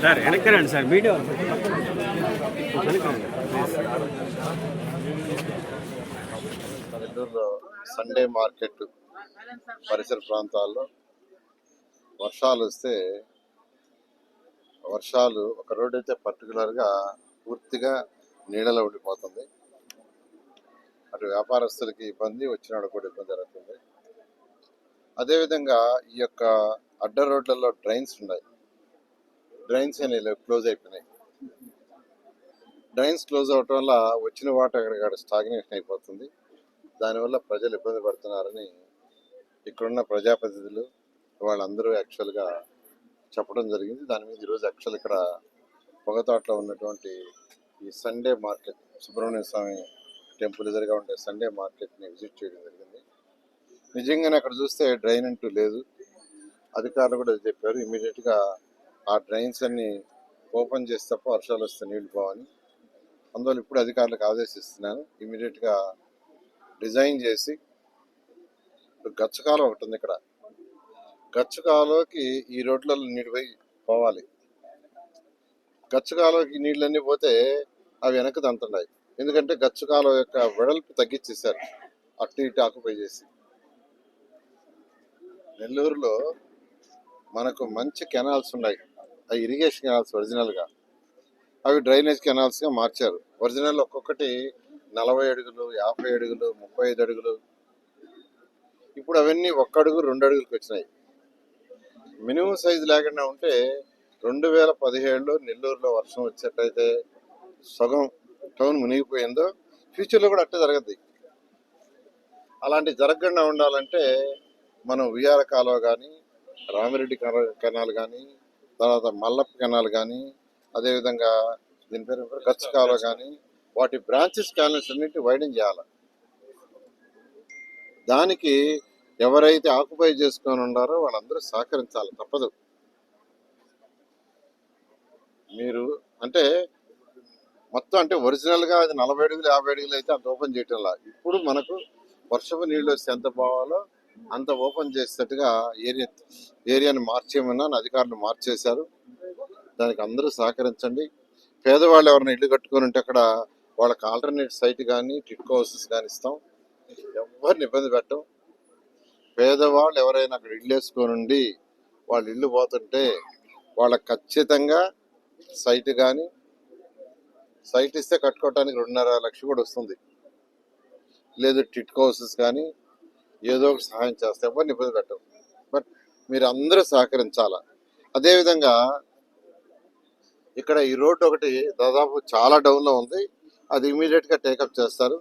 Sir వెనక్కి రండి నెల్లూరులో సండే మార్కెట్ పరిసర ప్రాంతాల్లో వర్షాలు వస్తే వర్షాలు ఒక రోడ్ అయితే పర్టికులర్గా పూర్తిగా నీడలో ఉండిపోతుంది. అటు వ్యాపారస్తులకి ఇబ్బంది వచ్చినాడు కూడా ఇబ్బంది జరుగుతుంది. అదేవిధంగా ఈ యొక్క అడ్డ రోడ్లలో డ్రైన్స్ ఉన్నాయి. డ్రైన్స్ అనేవి క్లోజ్ అయిపోయినాయి. డ్రైన్స్ క్లోజ్ అవటం వల్ల వచ్చిన వాటర్ అక్కడ స్టాగ్నేషన్ అయిపోతుంది. దానివల్ల ప్రజలు ఇబ్బంది పడుతున్నారని ఇక్కడున్న ప్రజాప్రతినిధులు వాళ్ళందరూ యాక్చువల్గా చెప్పడం జరిగింది. దాని మీద ఈరోజు యాక్చువల్ ఇక్కడ పొగతాట్లో ఉన్నటువంటి ఈ Sunday market Subrahmanya Swamy temple ఎదురుగా ఉండే సండే మార్కెట్ని విజిట్ చేయడం జరిగింది. నిజంగానే అక్కడ చూస్తే డ్రైన్ అంటూ లేదు. అధికారులు కూడా చెప్పారు. ఇమీడియట్గా ఆ డ్రైన్స్ అన్ని ఓపెన్ చేసి తప్ప వర్షాలు వస్తే నీళ్ళు పోవని. అందువల్ల ఇప్పుడు అధికారులకు ఆదేశిస్తున్నాను. ఇమీడియట్గా డిజైన్ చేసి గచ్చకాలం ఒకటి ఉంది ఇక్కడ. గచ్చకాలోకి ఈ రోడ్లలో నీళ్ళు పోయి పోవాలి. గచ్చకాలోకి నీళ్ళన్నీ పోతే అవి వెనక్కి దంతున్నాయి. ఎందుకంటే గచ్చకాలం యొక్క వెడల్పు తగ్గించేశారు. అటు ఇటు ఆకుపై చేసి. నెల్లూరులో మనకు మంచి కెనాల్స్ ఉన్నాయి. అవి ఇరిగేషన్ కెనాల్స్ ఒరిజినల్గా. అవి డ్రైనేజ్ కెనాల్స్గా మార్చారు. ఒరిజినల్ ఒక్కొక్కటి నలభై అడుగులు యాభై అడుగులు ముప్పై ఐదు అడుగులు. ఇప్పుడు అవన్నీ ఒక్క అడుగు రెండు అడుగులకు వచ్చినాయి. మినిమం సైజు లేకుండా ఉంటే రెండు వేల పదిహేడులో నెల్లూరులో వర్షం వచ్చేటైతే సగం టౌన్ మునిగిపోయిందో ఫ్యూచర్లో కూడా అట్టే జరగద్ది. అలాంటి జరగకుండా ఉండాలంటే మనం ఉయ్యాల కాలువ కానీ రామిరెడ్డి కెనాల్ కానీ తర్వాత మల్లప్ప కెనాల్ కానీ అదేవిధంగా దీని పేరు ఏం గచ్చ కాలువ కానీ వాటి బ్రాంచెస్ కెనాల్స్ అన్నింటి వైడింగ్ చేయాలి. దానికి ఎవరైతే ఆక్యుపై చేసుకొని ఉన్నారో వాళ్ళందరూ సహకరించాలి తప్పదు. మీరు అంటే మొత్తం అంటే ఒరిజినల్గా అది నలభై అడుగులు యాభై అడుగులు అయితే అంత ఓపెన్ చేయటంలా? ఇప్పుడు మనకు వర్షపు నీళ్ళు వస్తే ఎంత పోవాలో అంత ఓపెన్ చేసేట్టుగా ఏరియా ఏరియాని మార్చేయమన్నా అధికారులు మార్చేశారు. దానికి అందరూ సహకరించండి. పేదవాళ్ళు ఎవరైనా ఇల్లు కట్టుకొని ఉంటే అక్కడ వాళ్ళకి ఆల్టర్నేట్ సైట్ కానీ టిట్ హౌసెస్ కానీ ఇస్తాం. ఎవరిని ఇబ్బంది పెట్టం. పేదవాళ్ళు ఎవరైనా అక్కడ ఇల్లు వేసుకొని ఉండి వాళ్ళు ఇల్లు పోతుంటే వాళ్ళకి ఖచ్చితంగా సైట్ కానీ సైట్ ఇస్తే కట్టుకోవడానికి రెండున్నర లక్ష కూడా వస్తుంది. లేదు టిట్కో హౌసెస్ కానీ ఏదో ఒక సహాయం చేస్తే ఎవరిని ఇబ్బంది పెట్టవు బట్ మీరు అందరూ సహకరించాల? అదేవిధంగా ఇక్కడ ఈ రోడ్డు ఒకటి దాదాపు చాలా డౌన్లో ఉంది. అది ఇమీడియట్గా టేకప్ చేస్తారు.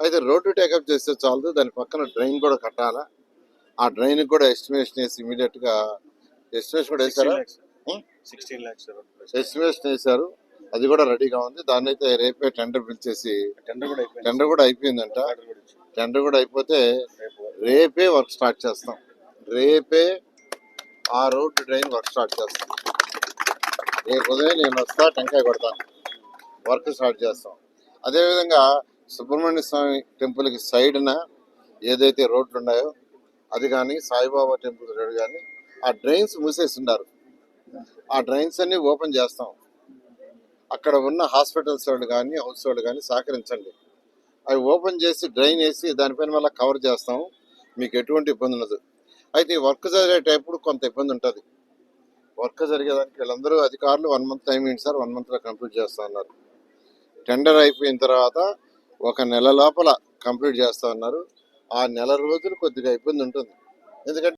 అయితే రోడ్డు టేకప్ చేస్తే చాలదు. దాని పక్కన డ్రైన్ కూడా కట్టాలా? ఆ డ్రైన్ కూడా ఎస్టిమేషన్ వేసి ఇమీడియట్గా ఎస్టిమేషన్ కూడా వేసారా సిక్స్టీన్ ల్యాక్స్ ఎస్టిమేషన్ వేశారు. అది కూడా రెడీగా ఉంది. దాన్ని అయితే రేపే టెండర్ పిలిచేసి టెండర్ కూడా అయిపోయింది. టెండర్ కూడా అయిపోయిందంట. టెండర్ కూడా అయిపోతే రేపే వర్క్ స్టార్ట్ చేస్తాం. రేపే ఆ రోడ్ డ్రైన్ వర్క్ స్టార్ట్ చేస్తాం. రేపు ఉదయం నేను వస్తా టెంకాయ కొడతాను వర్క్ స్టార్ట్ చేస్తాం. అదేవిధంగా సుబ్రహ్మణ్య స్వామి టెంపుల్కి సైడ్న ఏదైతే రోడ్లు ఉన్నాయో అది కానీ సాయిబాబా టెంపుల్ సైడ్ కానీ ఆ డ్రైన్స్ మూసేసి ఉన్నారు ఆ డ్రైన్స్ అన్ని ఓపెన్ చేస్తాం. అక్కడ ఉన్న హాస్పిటల్స్ వాళ్ళు కానీ హౌస్ వాళ్ళు కానీ సహకరించండి. అవి ఓపెన్ చేసి డ్రైన్ వేసి దానిపైన మళ్ళీ కవర్ చేస్తాం. మీకు ఎటువంటి ఇబ్బంది ఉండదు. అయితే ఈ వర్క్ జరిగేటప్పుడు కొంత ఇబ్బంది ఉంటుంది. వర్క్ జరిగేదానికి వీళ్ళందరూ అధికారులు వన్ మంత్ టైం ఏంటి సార్ వన్ మంత్లో కంప్లీట్ చేస్తా ఉన్నారు టెండర్ అయిపోయిన తర్వాత ఒక నెల లోపల కంప్లీట్ చేస్తా ఉన్నారు ఆ నెల రోజులు కొద్దిగా ఇబ్బంది ఉంటుంది. ఎందుకంటే